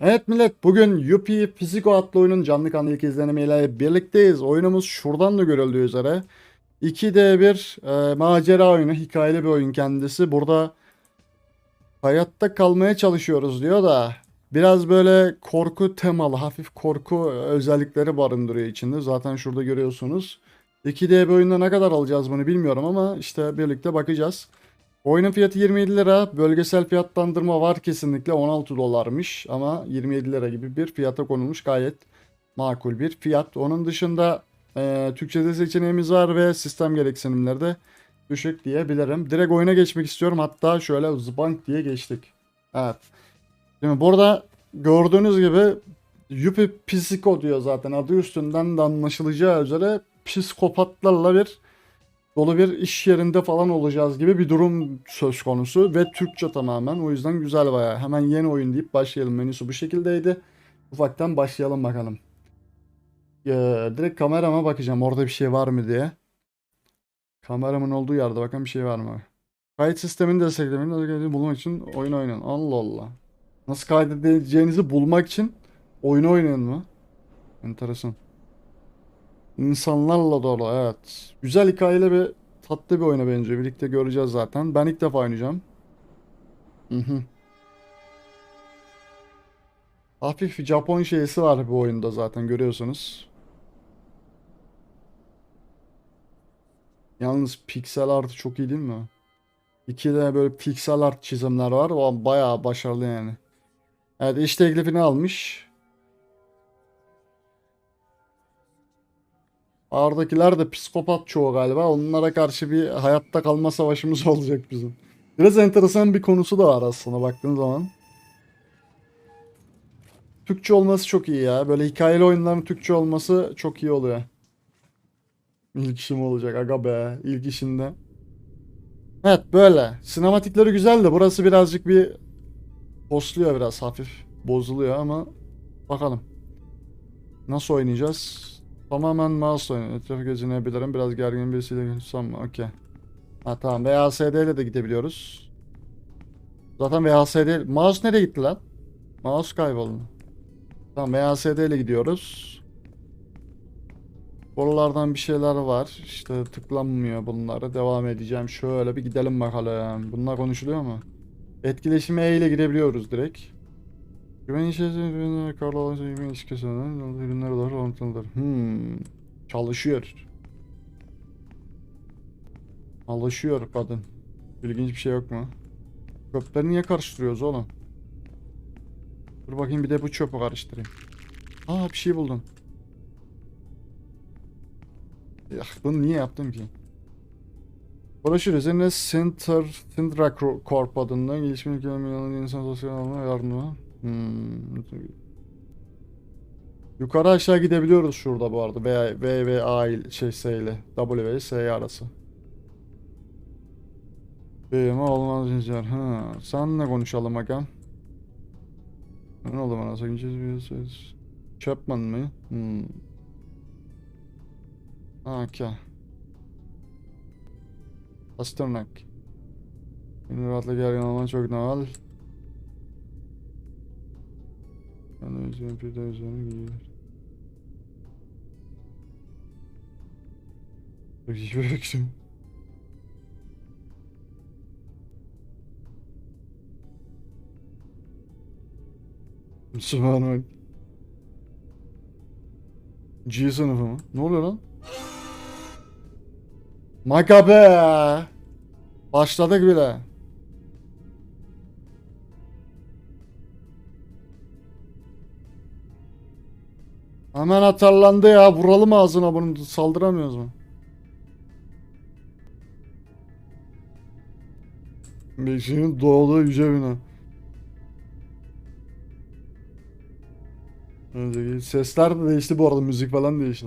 Evet millet bugün Yuppie Physico adlı oyunun canlı kanlı ilk izlenimiyle birlikteyiz. Oyunumuz şuradan da görüldüğü üzere 2D1 e, macera oyunu, hikayeli bir oyun kendisi. Burada hayatta kalmaya çalışıyoruz diyor da biraz böyle korku temalı, hafif korku özellikleri barındırıyor içinde. Zaten şurada görüyorsunuz. 2D bir oyunda ne kadar alacağız bunu bilmiyorum ama işte birlikte bakacağız. Oyunun fiyatı 27 lira. Bölgesel fiyatlandırma var kesinlikle 16 dolarmış ama 27 lira gibi bir fiyata konulmuş gayet makul bir fiyat. Onun dışında e, Türkçe'de seçeneğimiz var ve sistem gereksinimleri de düşük diyebilirim. Direkt oyuna geçmek istiyorum. Hatta şöyle zbank diye geçtik. Evet. Şimdi burada gördüğünüz gibi Yuppie Psiko diyor zaten. Adı üstünden de anlaşılacağı üzere psikopatlarla bir dolu bir iş yerinde falan olacağız gibi bir durum söz konusu ve Türkçe tamamen o yüzden güzel baya. Hemen yeni oyun deyip başlayalım. Menüsü bu şekildeydi. Ufaktan başlayalım bakalım. Ee, direkt kamerama bakacağım orada bir şey var mı diye. Kameramın olduğu yerde bakın bir şey var mı? Kayıt sistemini desteklemeyi bulmak için oyun oynayın. Allah Allah. Nasıl kaydedeceğinizi bulmak için oyun oynayın mı? Enteresan. İnsanlarla dolu evet. Güzel hikayeli bir tatlı bir oyuna benziyor. Birlikte göreceğiz zaten. Ben ilk defa oynayacağım. Hı hı. Hafif Japon şeysi var bu oyunda zaten görüyorsunuz. Yalnız piksel artı çok iyi değil mi? İki de böyle piksel art çizimler var. O bayağı başarılı yani. Evet iş teklifini almış. Ağırdakiler de psikopat çoğu galiba. Onlara karşı bir hayatta kalma savaşımız olacak bizim. Biraz enteresan bir konusu da var aslında baktığın zaman. Türkçe olması çok iyi ya. Böyle hikayeli oyunların Türkçe olması çok iyi oluyor. İlk işim olacak aga be. İlk işinde. Evet böyle. Sinematikleri güzel de burası birazcık bir postluyor biraz hafif. Bozuluyor ama bakalım. Nasıl oynayacağız? Tamamen mouse oyunu. Etrafı gezinebilirim. Biraz gergin birisiyle görüşsem mi? Okey. Ha tamam. VHSD ile de gidebiliyoruz. Zaten VHSD... Mouse nereye gitti lan? Mouse kayboldu. Tamam VHSD ile gidiyoruz. Buralardan bir şeyler var. İşte tıklanmıyor bunlara. Devam edeceğim. Şöyle bir gidelim bakalım. Bunlar konuşuluyor mu? Etkileşime E ile girebiliyoruz direkt. Güven içerisinde ürünler karlı olan güven ilişkisinden ürünler olarak anlatılır. Hmm. Çalışıyor. Çalışıyor kadın. İlginç bir şey yok mu? Çöpleri niye karıştırıyoruz oğlum? Dur bakayım bir de bu çöpü karıştırayım. Aa bir şey buldum. Ya, bunu niye yaptım ki? Broşür üzerine Center, Syndra Corp adında gelişme ülkelerinin insan sosyal alana yardımı. Hmm. Yukarı aşağı gidebiliyoruz şurada bu arada. V, v ve A ile şey S ile. W ve S arası. Benim olmaz cinsler. Ha, senle konuşalım agam. Ne oldu bana? Sakıncası bir ses. Chapman mı? Hmm. Okey. Pasternak. Beni rahatla gergin olman çok normal. Özlem bir de özlemi giyiyor. Çok iyi bıraktım. Bak. G sınıfı mı? Ne oluyor lan? Maka be. Başladık bile. Hemen atarlandı ya. Vuralım ağzına bunu. Saldıramıyoruz mu? Beşiğin doğduğu yüce bina. Önceki sesler de değişti bu arada. Müzik falan değişti.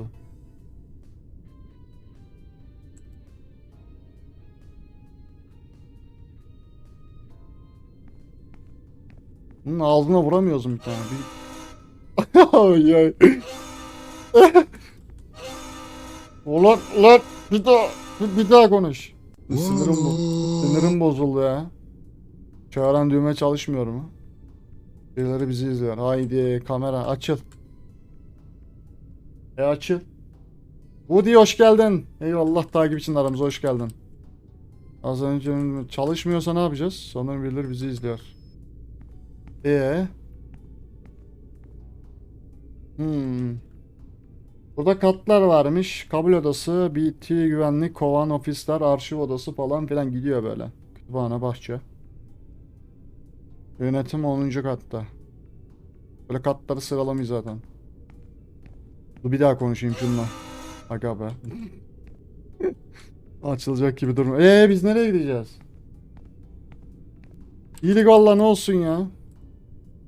Bunun ağzına vuramıyoruz bir tane? Bir... Ay ay. Ulan ulan bir daha bir, bir daha konuş. Sinirim, bo sinirim bozuldu ya. Çağıran düğme çalışmıyor mu? Birileri bizi izliyor. Haydi kamera açıl. E açıl. Woody hoş geldin. Eyvallah takip için aramıza hoş geldin. Az önce çalışmıyorsa ne yapacağız? Sanırım birileri bizi izliyor. Ee? Hmm. Burada katlar varmış. Kabul odası, BT güvenlik, kovan ofisler, arşiv odası falan filan gidiyor böyle. Kütüphane, bahçe. Yönetim 10. katta. Böyle katları sıralamayız zaten. Dur bir daha konuşayım şununla. Aga be. Açılacak gibi durmuyor. Ee biz nereye gideceğiz? İyilik valla ne olsun ya.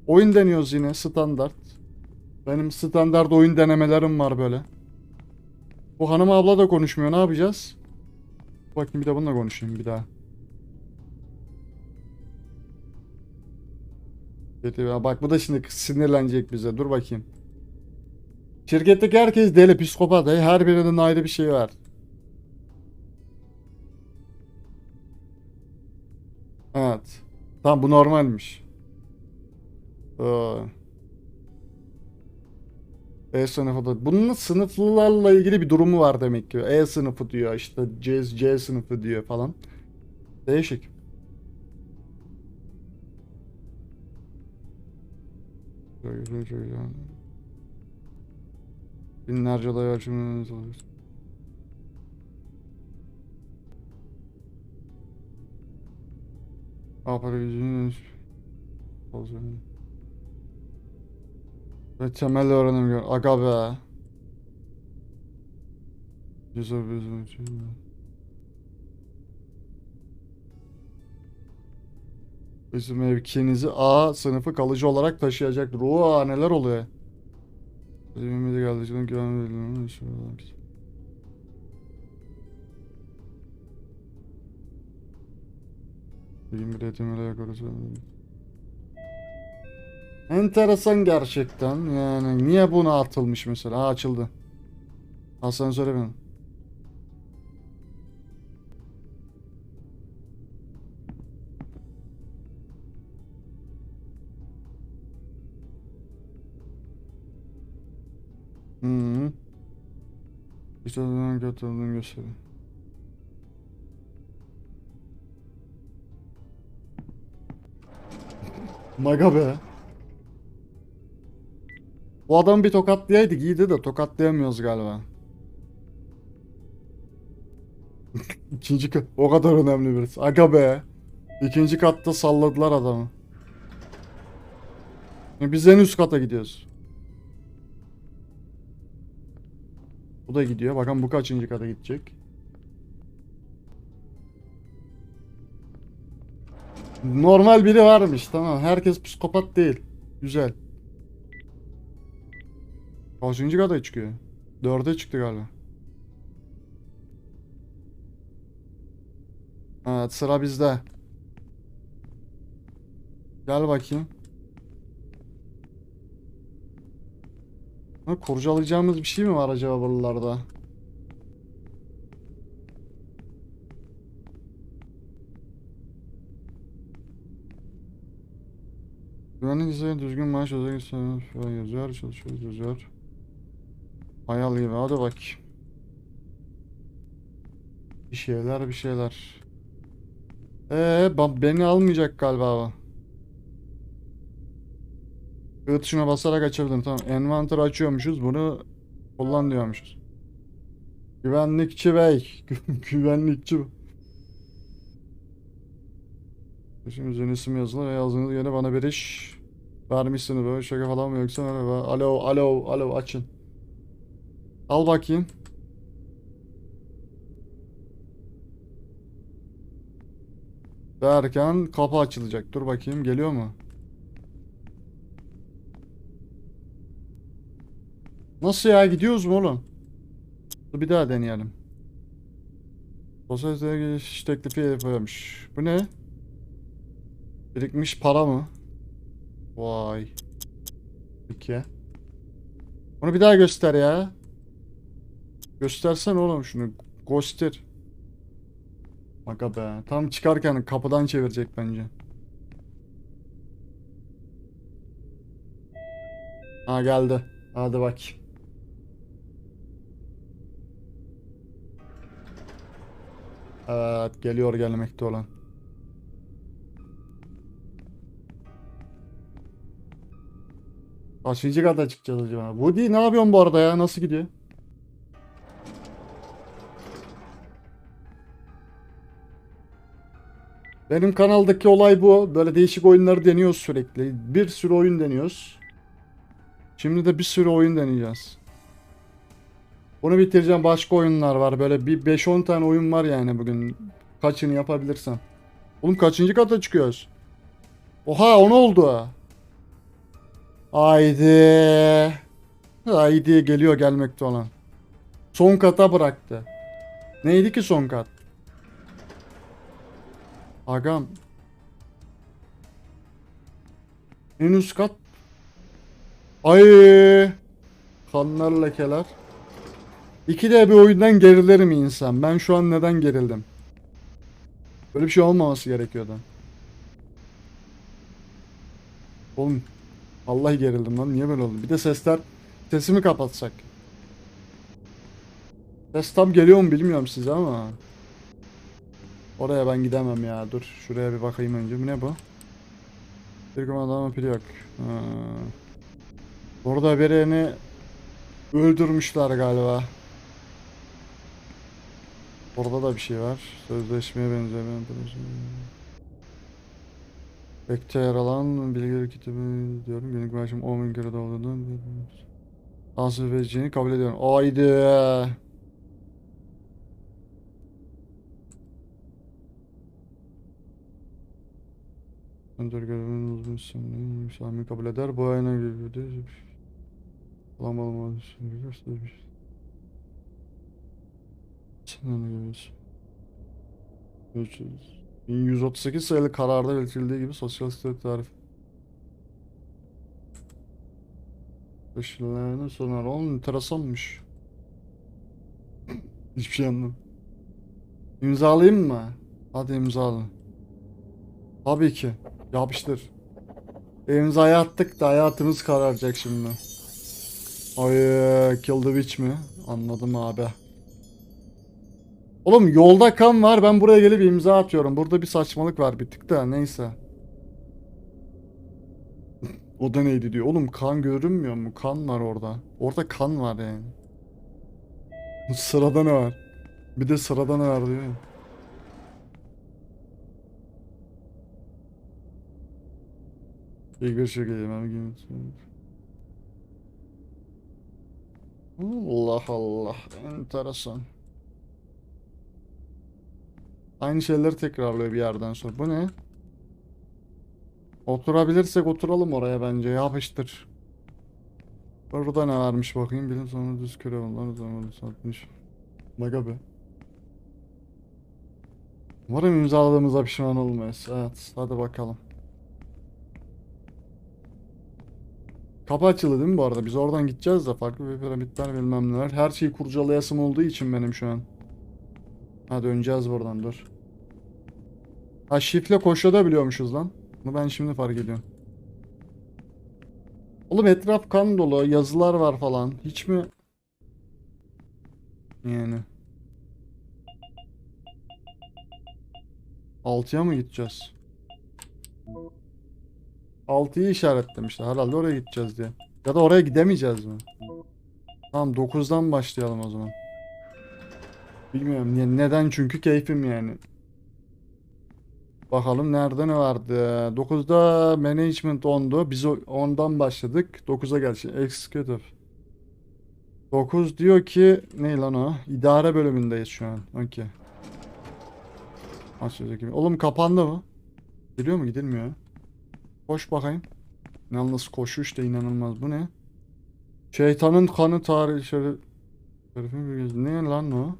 Oyun deniyoruz yine standart. Benim standart oyun denemelerim var böyle. Bu hanım abla da konuşmuyor. Ne yapacağız? Bakayım bir de bununla konuşayım bir daha. Bak bu da şimdi sinirlenecek bize. Dur bakayım. Şirketteki herkes deli, psikopat. Her birinin ayrı bir şey var. Evet. Tamam bu normalmiş. Ee, E sınıfı da. Bunun sınıflılarla ilgili bir durumu var demek ki. E sınıfı diyor işte C, C sınıfı diyor falan. Değişik. Binlerce olay ölçümümüz oluyor. Apara gücünün ve temel öğrenim gör. Aga be. Güzel şey. Bizim mevkinizi A sınıfı kalıcı olarak taşıyacaktır. Oo neler oluyor? De geldi. Şimdi güven verilmem. Bilgin bir eğitimle yakarız. Enteresan gerçekten. Yani niye buna atılmış mesela? Ha açıldı. Asansöre. Hı -hı. İşte neden götürdüğünü gösterin. Maga be. Bu adamı bir tokatlayaydık iyiydi de tokatlayamıyoruz galiba. İkinci kat o kadar önemli birisi. Aga be. İkinci katta salladılar adamı. Biz en üst kata gidiyoruz. Bu da gidiyor. Bakalım bu kaçıncı kata gidecek. Normal biri varmış tamam. Herkes psikopat değil. Güzel. Kaçıncı kata çıkıyor? Dörde çıktı galiba. Evet sıra bizde. Gel bakayım. Ha, kurcalayacağımız bir şey mi var acaba buralarda? Güvenlik ise düzgün maaş özel yazıyor. Çalışıyoruz yazıyor. Hayal gibi hadi bak. Bir şeyler bir şeyler. Ee, beni almayacak galiba bu. I basarak açabildim. Tamam. Envanter açıyormuşuz. Bunu kullan diyormuşuz. Güvenlikçi bey. Güvenlikçi. Şimdi üzerine isim yazılı ve yazdığınız yere bana bir iş vermişsiniz böyle şaka falan mı yoksa merhaba. Alo alo alo açın. Al bakayım. Derken kapı açılacak. Dur bakayım geliyor mu? Nasıl ya gidiyoruz mu oğlum? Bir daha deneyelim. Sosyal giriş teklifi yapıyormuş. Bu ne? Birikmiş para mı? Vay. Peki. Onu bir daha göster ya. Göstersen oğlum şunu. Göster. Aga be. Tam çıkarken kapıdan çevirecek bence. Ha geldi. Hadi bak. Evet geliyor gelmekte olan. Kaçıncı kata çıkacağız acaba? Woody ne yapıyorsun bu arada ya? Nasıl gidiyor? Benim kanaldaki olay bu. Böyle değişik oyunları deniyoruz sürekli. Bir sürü oyun deniyoruz. Şimdi de bir sürü oyun deneyeceğiz. Bunu bitireceğim. Başka oyunlar var. Böyle bir 5-10 tane oyun var yani bugün. Kaçını yapabilirsem. Oğlum kaçıncı kata çıkıyoruz? Oha o ne oldu? Haydi. Haydi geliyor gelmekte olan. Son kata bıraktı. Neydi ki son kat? Agam. En üst kat. Ay. Kanlar lekeler. İki de bir oyundan gerilir mi insan? Ben şu an neden gerildim? Böyle bir şey olmaması gerekiyordu. Oğlum. Allah gerildim lan. Niye böyle oldu? Bir de sesler. Sesimi kapatsak. Ses tam geliyor mu bilmiyorum size ama. Oraya ben gidemem ya. Dur şuraya bir bakayım önce. Bu ne bu? Bir adamı pili yok. Ha. Burada birini öldürmüşler galiba. Orada da bir şey var. Sözleşmeye benziyor. Bekçe yer alan bilgileri kitabı diyorum. Günlük maaşım 10 bin kere doğduğundan Ansız vereceğini kabul ediyorum. Haydi. Önder görevinin uzun isimli Sami kabul eder. Bu ayına gibi Alamalı göstermiş. Sen onu görüyorsun. Görüşürüz. 1138 sayılı kararda belirtildiği gibi sosyal statü tarifi. Işınlarını sonar. Oğlum enteresanmış. Hiçbir şey anlamadım. İmzalayayım mı? Hadi imzala. Tabii ki. Yapıştır. İmzayı attık da hayatımız kararacak şimdi. Ay Kill the Witch mi? Anladım abi. Oğlum yolda kan var ben buraya gelip imza atıyorum. Burada bir saçmalık var bir tık da neyse. o da neydi diyor. Oğlum kan görünmüyor mu? Kan var orada. Orada kan var yani. Sırada ne var? Bir de sırada ne var diyor. İlk bir şey geleyim. Allah Allah. Enteresan. Aynı şeyleri tekrarlıyor bir yerden sonra. Bu ne? Oturabilirsek oturalım oraya bence. Yapıştır. Burada ne varmış bakayım. Bilim sonra düz köre onlar zaman satmış. Baga be. Umarım imzaladığımıza pişman olmayız. Evet. Hadi bakalım. Kapı açıldı değil mi bu arada? Biz oradan gideceğiz de farklı bir piramitler bilmem neler. Her şeyi kurcalayasım olduğu için benim şu an. Ha döneceğiz buradan dur. Ha şifle koşabiliyormuşuz lan. Bunu ben şimdi fark ediyorum. Oğlum etraf kan dolu. Yazılar var falan. Hiç mi? Yani. Altıya mı gideceğiz? 6'yı işaretlemişler. Herhalde oraya gideceğiz diye. Ya da oraya gidemeyeceğiz mi? Tamam 9'dan başlayalım o zaman. Bilmiyorum niye, neden çünkü keyfim yani. Bakalım nerede ne vardı. 9'da management 10'du. Biz o- ondan başladık. 9'a geldi. Executive. 9 diyor ki ne lan o? İdare bölümündeyiz şu an. Okey. Açacak gibi. Oğlum kapandı mı? Geliyor mu? Gidilmiyor. Koş bakayım. Yalnız koşuş da inanılmaz. Bu ne? Şeytanın kanı tarihi göz- Ne lan o?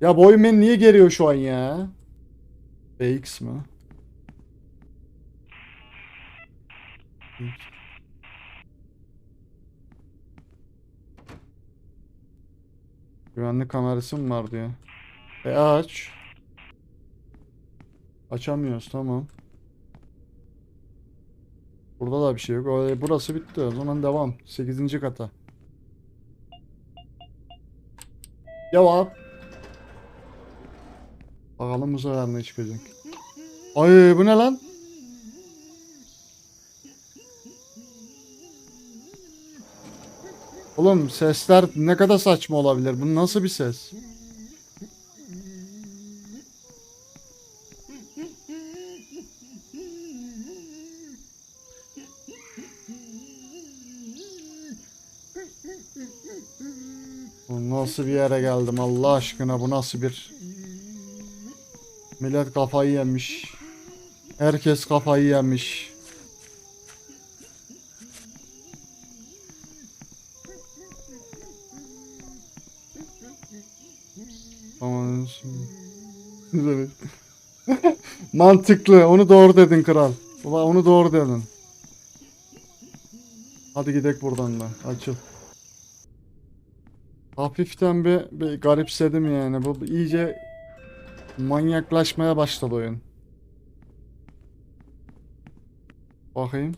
Ya bu oyun niye geriyor şu an ya? BX mi? Güvenlik kamerası mı var diyor. E aç. Açamıyoruz tamam. Burada da bir şey yok. Burası bitti. O zaman devam. 8. kata. Devam. Bakalım bu sefer ne çıkacak. Ay bu ne lan? Oğlum sesler ne kadar saçma olabilir? Bu nasıl bir ses? Bu nasıl bir yere geldim Allah aşkına bu nasıl bir Millet kafayı yemiş. Herkes kafayı yemiş. Aman. Mantıklı. Onu doğru dedin kral. Ulan onu doğru dedin. Hadi gidelim buradan da. Açıl. Hafiften bir, bir garipsedim yani. Bu iyice manyaklaşmaya başladı oyun. Bakayım.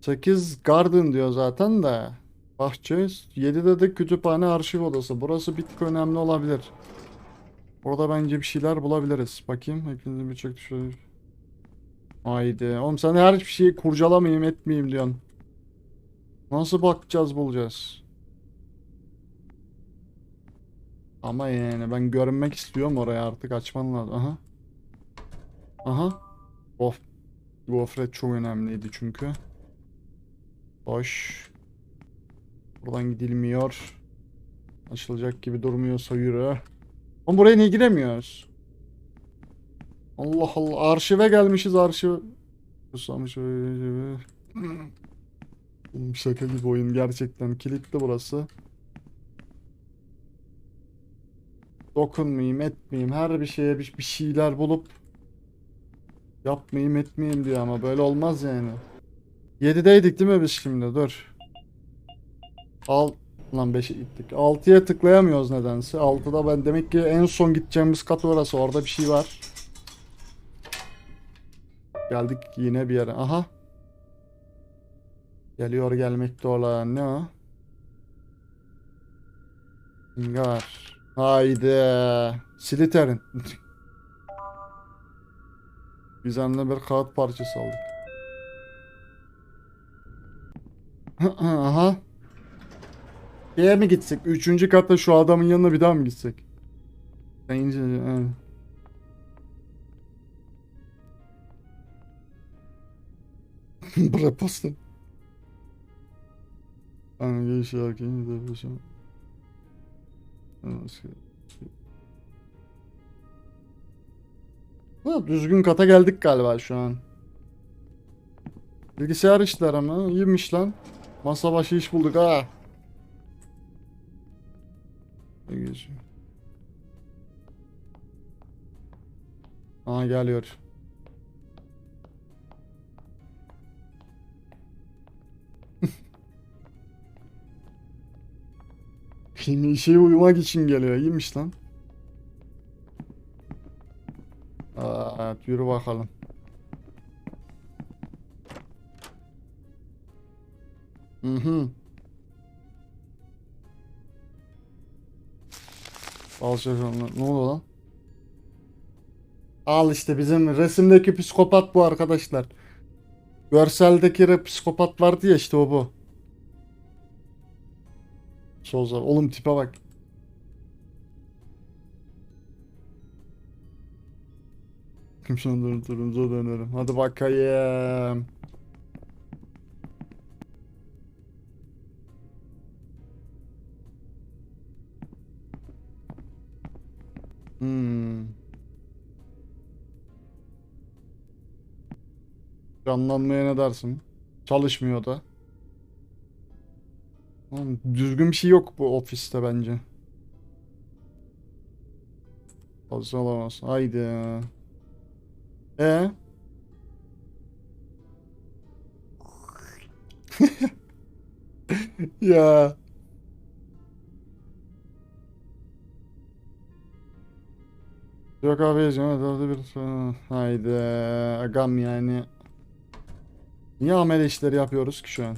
8 Garden diyor zaten de. Bahçe. 7'de de kütüphane arşiv odası. Burası bir tık önemli olabilir. Orada bence bir şeyler bulabiliriz. Bakayım. Hepinizin bir çok şöyle. Haydi. Oğlum sen her şeyi kurcalamayayım etmeyeyim diyorsun. Nasıl bakacağız bulacağız? Ama yani ben görünmek istiyorum oraya artık açman lazım. Aha. Aha. Of. Gofret çok önemliydi çünkü. Boş. Buradan gidilmiyor. Açılacak gibi durmuyorsa yürü. Ama buraya niye giremiyoruz? Allah Allah. Arşive gelmişiz arşiv. Susamış. Şaka gibi oyun gerçekten. Kilitli burası. Dokunmayayım etmeyeyim. Her bir şeye bir, bir şeyler bulup yapmayayım etmeyeyim diyor ama böyle olmaz yani. 7'deydik değil mi biz şimdi? Dur. Al lan 5'e gittik. 6'ya tıklayamıyoruz nedense. 6'da ben demek ki en son gideceğimiz kat orası. Orada bir şey var. Geldik yine bir yere. Aha. Geliyor gelmekte olan ne o? Singar. Haydi. Slytherin. Gizemli bir kağıt parçası aldık. Aha. Şeye mi gitsek? Üçüncü katta şu adamın yanına bir daha mı gitsek? Bence evet. Bırak posta. Hangi şarkıyı da yapacağım? Ha, düzgün kata geldik galiba şu an. Bilgisayar işleri mi? İyiymiş lan. Masa başı iş bulduk ha. Ne geçiyor? Aa geliyor. Şimdi işe uyumak için geliyor. İyiymiş lan. Evet, yürü bakalım. Hı hı. Al şaşırma. Ne oluyor lan? Al işte bizim resimdeki psikopat bu arkadaşlar. Görseldeki psikopat vardı ya işte o bu. Soza. Oğlum tipe bak. Kimsenin durun turumuza dönerim. Hadi bakayım. Hmm. Canlanmaya ne dersin? Çalışmıyor da. Oğlum, düzgün bir şey yok bu ofiste bence. Fazla olamaz. Haydi. E? Ya. Kilo kahve yiyeceğim. Hadi bir. Haydi. Agam yani. Niye amele işleri yapıyoruz ki şu an?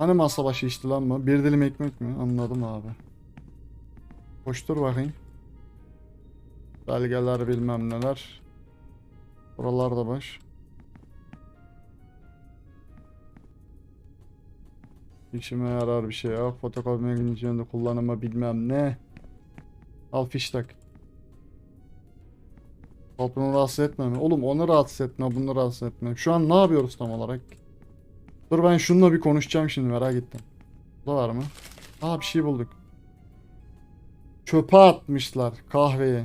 Hani masa başı işti lan mı? Bir dilim ekmek mi? Anladım abi. Koştur bakayım. Belgeler bilmem neler. Buralarda baş. İşime yarar bir şey yok. Fotokopi makinesinde kullanımı bilmem ne. Al fiş tak. Topluluğu rahatsız etme mi? Oğlum onu rahatsız etme, bunu rahatsız etme. Şu an ne yapıyoruz tam olarak? Dur ben şununla bir konuşacağım şimdi merak ettim. Bu var mı? Aa bir şey bulduk. Çöpe atmışlar kahveyi.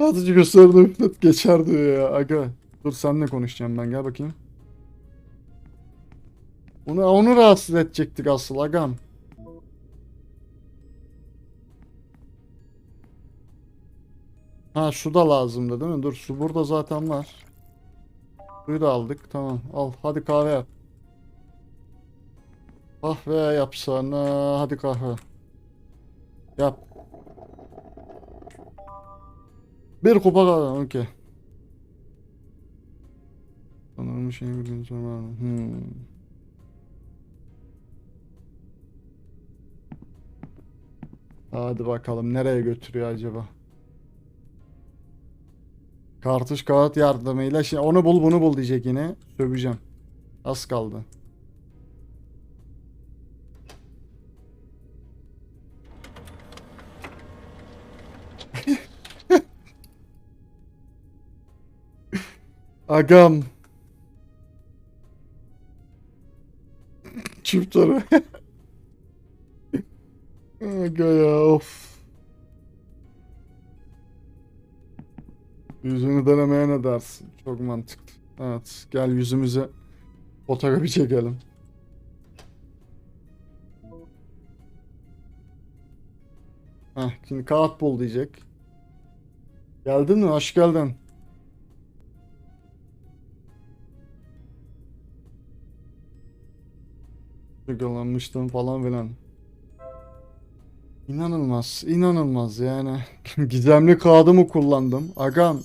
Atıcı gösterdi üflet geçer diyor ya aga. Dur seninle konuşacağım ben gel bakayım. Onu, onu rahatsız edecektik asıl agam. Ha su da lazımdı değil mi? Dur su burada zaten var. Suyu da aldık. Tamam al hadi kahve yap. Kahve yapsana. Hadi kahve. Yap. Bir kupa kahve. Okey. Sanırım şey gün sonra var mı? Hmm. Hadi bakalım nereye götürüyor acaba? Kartuş kağıt yardımıyla şimdi onu bul bunu bul diyecek yine. Söveceğim. Az kaldı. Agam. Çift soru. Aga ya of. Yüzünü denemeye ne dersin? Çok mantıklı. Evet gel yüzümüze fotoğrafı çekelim. Heh, şimdi kağıt bul diyecek. Geldin mi? Hoş geldin. Yakalanmıştım falan filan. İnanılmaz, inanılmaz yani. Gizemli kağıdımı kullandım. Agam.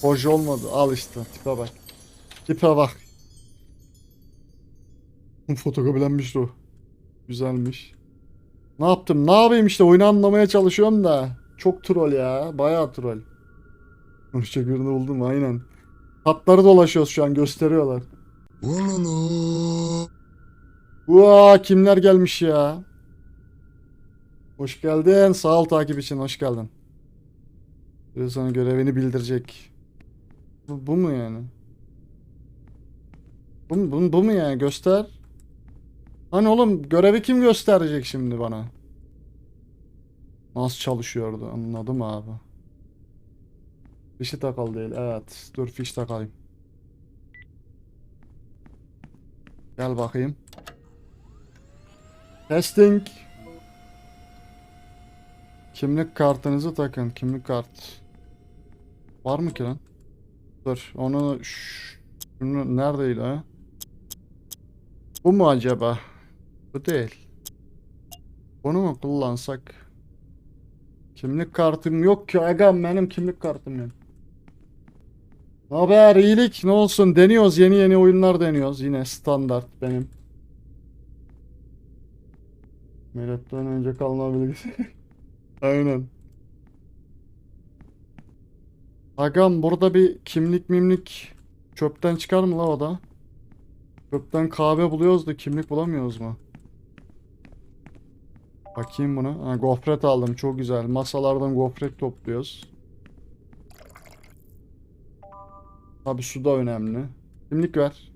Hoş olmadı. Al işte, tipe bak. Tipe bak. Fotokopilenmiş o. Güzelmiş. Ne yaptım? Ne yapayım işte oyunu anlamaya çalışıyorum da. Çok troll ya. Bayağı troll. Birini buldum aynen. Hatları dolaşıyoruz şu an gösteriyorlar. Vaa kimler gelmiş ya? Hoş geldin. Sağ ol takip için. Hoş geldin. Bir sana görevini bildirecek. Bu, bu mu yani? Bu, bu, bu mu yani? Göster. Hani oğlum görevi kim gösterecek şimdi bana? Nasıl çalışıyordu? Anladım abi. Fişi takal değil. Evet. Dur fiş takayım. Gel bakayım. Testing. Kimlik kartınızı takın. Kimlik kart. Var mı ki lan? Dur onu şunu neredeydi ha? Bu mu acaba? Bu değil. Bunu mu kullansak? Kimlik kartım yok ki agam benim kimlik kartım yok. Haber iyilik ne olsun deniyoruz yeni yeni oyunlar deniyoruz yine standart benim. Milattan önce kalma bilgisi. Aynen. Agam burada bir kimlik mimlik çöpten çıkar mı la o da? Çöpten kahve buluyoruz da kimlik bulamıyoruz mu? Bakayım buna. Ha, gofret aldım çok güzel. Masalardan gofret topluyoruz. Tabi su da önemli. Kimlik ver.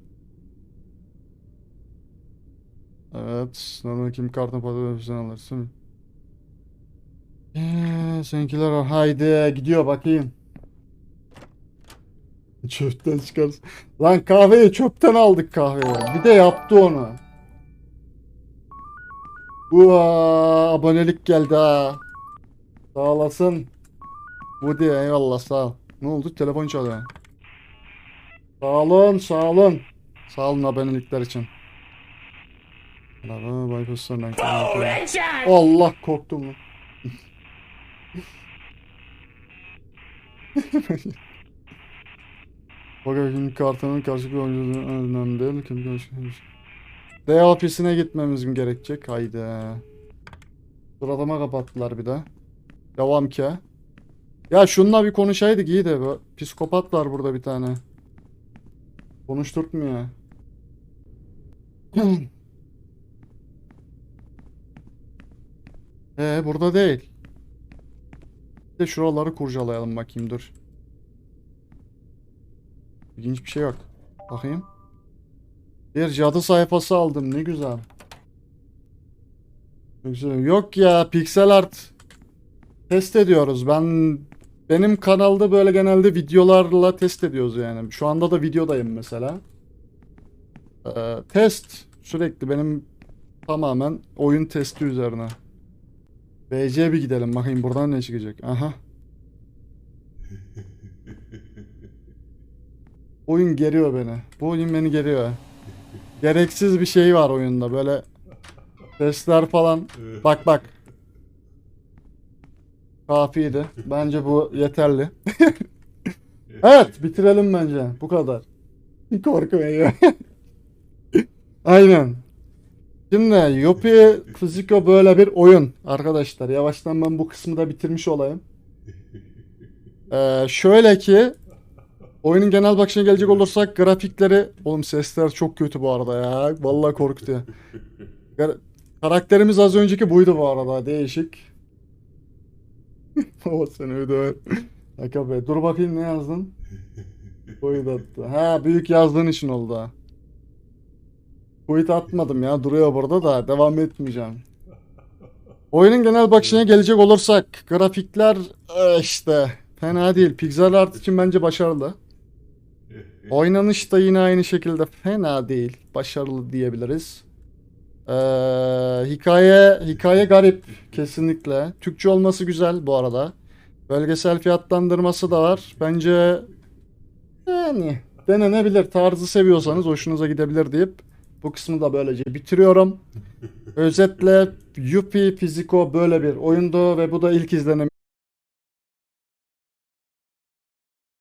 Evet. Normal kim kartını patatesten alırsın. Eee seninkiler. Haydi gidiyor bakayım. Çöpten çıkarsın. Lan kahveyi çöpten aldık kahveyi. Bir de yaptı onu. Uaa, abonelik geldi ha. Sağ olasın. Budi eyvallah sağ ol. Ne oldu? Telefon çalıyor. Sağ olun, sağ olun. Sağ olun abonelikler için. Allah korktum lan. Bagajın kartının karşı bir oyuncunun önemli değil. Kendi karşı D ofisine gitmemiz mi gerekecek? Haydi. Suratıma kapattılar bir de. Devam ki. Ya şununla bir konuşaydık iyi de. Psikopat var burada bir tane. Konuşturtmuyor. Ee burada değil. De şuraları kurcalayalım bakayım dur. İlginç bir şey yok. Bakayım. Bir cadı sayfası aldım ne güzel. Güzel. Yok ya pixel art test ediyoruz. Ben benim kanalda böyle genelde videolarla test ediyoruz yani. Şu anda da videodayım mesela. Ee, test sürekli benim tamamen oyun testi üzerine. BC bir gidelim bakayım buradan ne çıkacak. Aha. Oyun geriyor beni. Bu oyun beni geriyor. Gereksiz bir şey var oyunda böyle sesler falan. Bak bak. Kafiydi. Bence bu yeterli. evet bitirelim bence. Bu kadar. Korkmayın. Aynen. Şimdi Yopi Fiziko böyle bir oyun arkadaşlar. Yavaştan ben bu kısmı da bitirmiş olayım. Ee, şöyle ki oyunun genel bakışına gelecek olursak grafikleri oğlum sesler çok kötü bu arada ya. Vallahi korkutuyor. Karakterimiz az önceki buydu bu arada. Değişik. öde. Şaka be. Dur bakayım ne yazdın? Buydu. Ha büyük yazdığın için oldu. Tweet atmadım ya. Duruyor burada da. Devam etmeyeceğim. Oyunun genel bakışına gelecek olursak. Grafikler e, işte fena değil. Pixel art için bence başarılı. Oynanış da yine aynı şekilde fena değil. Başarılı diyebiliriz. Ee, hikaye hikaye garip kesinlikle. Türkçe olması güzel bu arada. Bölgesel fiyatlandırması da var. Bence yani denenebilir. Tarzı seviyorsanız hoşunuza gidebilir deyip bu kısmı da böylece bitiriyorum. Özetle Yuppie Fiziko böyle bir oyundu ve bu da ilk izlenim